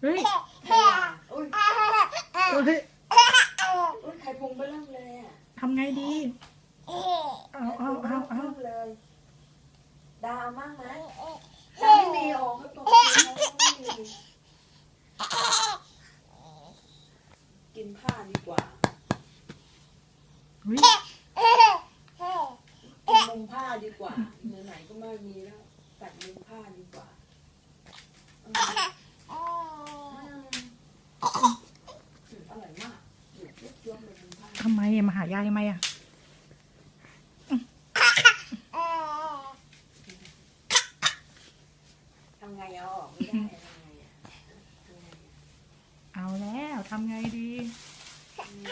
เฮ้ยใครอะอุ้ยเฮ้ยอุ้ยไข่พุงไปเริ่มเลยอะทำไงดี เอาเอาเอาเอา เริ่มเลย ดาวมั่งไหมดาวไม่มีออกก็ตกไม่มีกินผ้าดีกว่าเฮ้ย กินมุมผ้าดีกว่าเมื่อไหนก็ไม่ ทำไมอะมาหายายทำไมอะทำไงเอาออกไม่ได้ทำไงอะทำไงอะเอาแล้วทำไงดีอืม